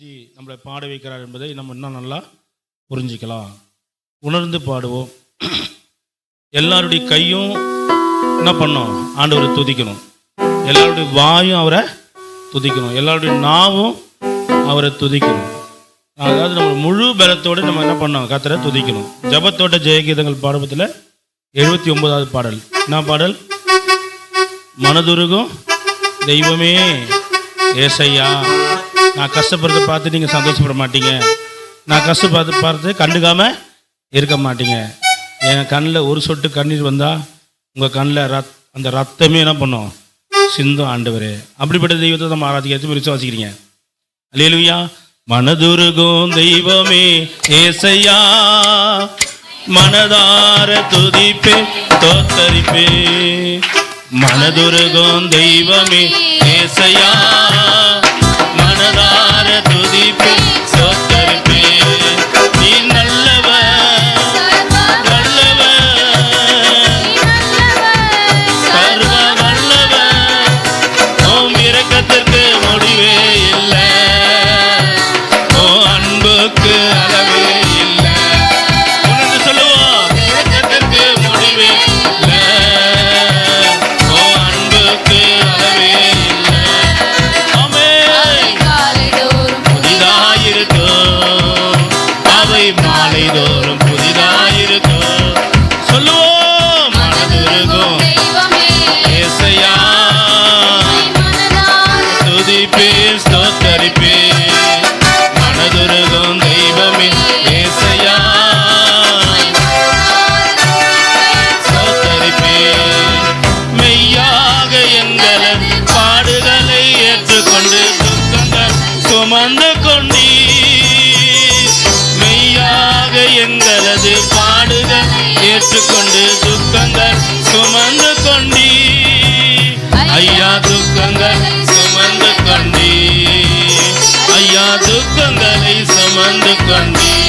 G நம்மளை பாட வைக்கிறார் என்பதை நம்ம இன்னும் நல்லா புரிஞ்சுக்கலாம். உணர்ந்து பாடுவோம். எல்லாருடைய கையும் என்ன பண்ணோம் ஆண்டவரை துதிக்கணும். எல்லாருடைய வாயும் அவரை துதிக்கணும். எல்லாருடைய நாவும் அவரை துதிக்கணும். அதாவது நம்ம முழு பலத்தோடு நம்ம என்ன பண்ணோம் கத்தரை துதிக்கணும். ஜபத்தோட்ட ஜெயகீதங்கள் பாடபத்தில் எழுபத்தி ஒன்பதாவது பாடல். என்ன பாடல்? மனதுருகும் தெய்வமே ஏசையா. நான் கஷ்டப்படுறத பார்த்து நீங்கள் சந்தோஷப்பட மாட்டீங்க. நான் கஷ்டப்பட்டு பார்த்து கண்டுக்காமல் இருக்க மாட்டீங்க. என் கண்ணில் ஒரு சொட்டு கண்ணீர் வந்தால் உங்கள் கண்ணில் ரத் அந்த ரத்தமே என்ன பண்ணும்? சிந்தும் ஆண்டவர். அப்படிப்பட்ட தெய்வத்தை நம்ம ஆராதிக்க விசுவாசிக்கிறீங்க. அல்லேலூயா மனதுருகும் தெய்வமே ஏசையா. மனதார துதிப்பே தோத்தரிப்பே. மனதுருகும் தெய்வமே ஏசையா. ஏற்றுக்கொண்டு துக்கங்கள் சுமந்து கொண்டி ஐயா துக்கங்கள் சுமந்து கொண்டி ஐயா துக்கங்களை சுமந்து கொண்டீ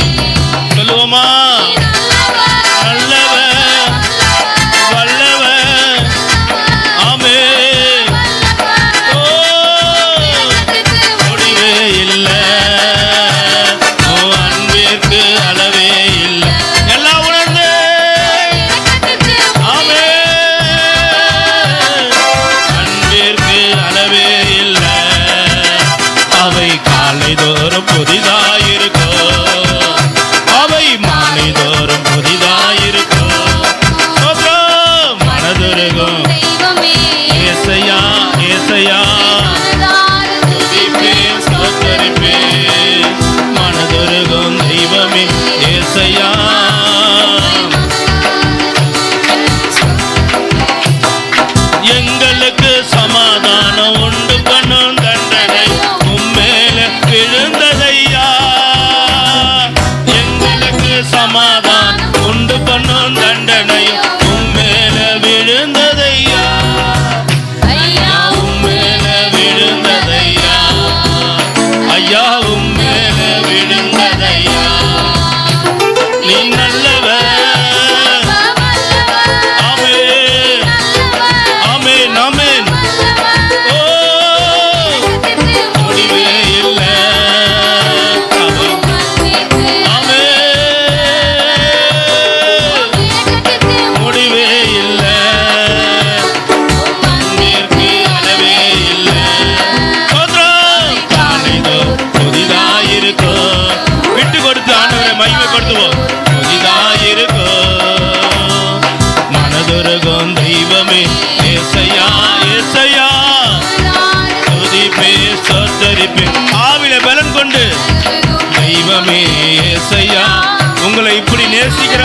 புதிதாயிருக்கும் அவை மாலை தோறும் புதிதாயிருக்கும். மனதுருகும். ஏசையா ஏசையா. மனதுருகும் தெய்வமே. ஏசையா. எங்களுக்கு சமாதானம். மகிமைப்படுத்துவோம். புதிதாயிருக்கும். மனதுருகும் தெய்வமே ஏசையா ஏசையா. துதிப்பே ஸ்தோத்தரிப்பே ஆவில பலன் கொண்டு. தெய்வமே ஏசையா. உங்களை இப்படி நேசிக்கிற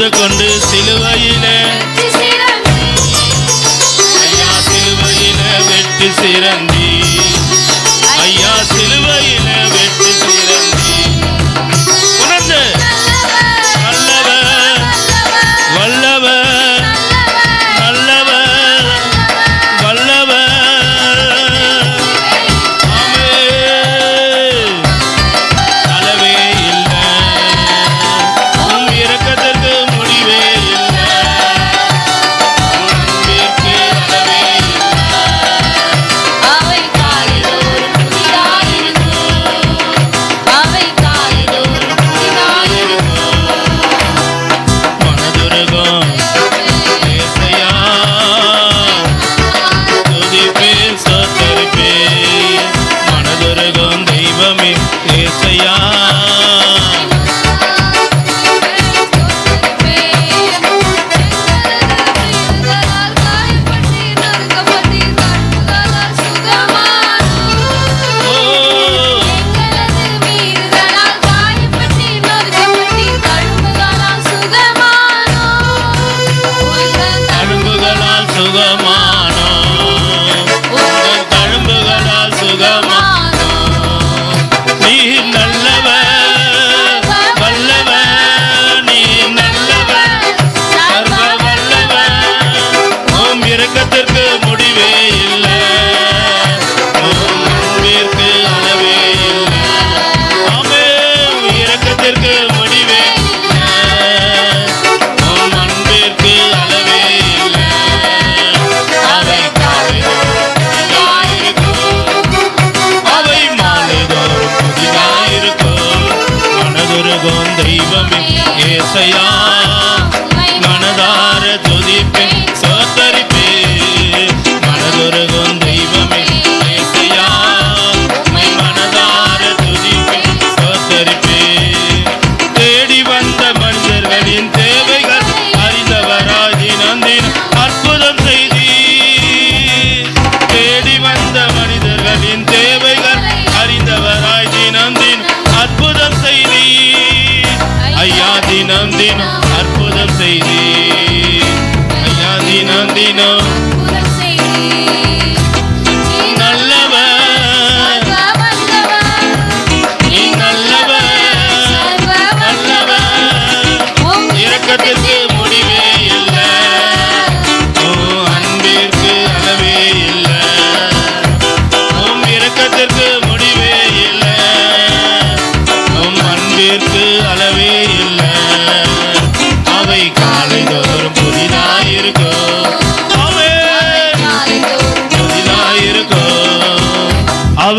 சுமந்து கொண்டு சிலுவையில ஐயா சிலுவையில வெட்டி சிறந்தி. ஐயா சிலுவையில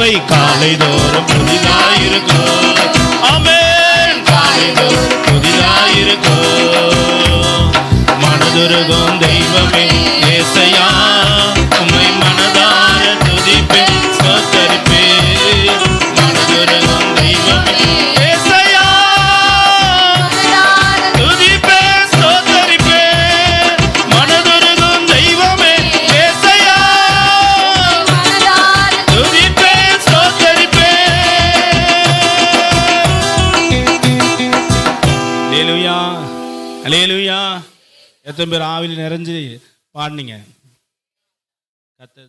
கிருபை காலை தோறும் புதிதாயிருக்கும். அமேன் காலை தோறும் புதிதாயிருக்கும். மனதுருகும் தெய்வமே. எத்தனை பேர் ஆவியில் நிறைஞ்சு பாடினீங்க? கத்த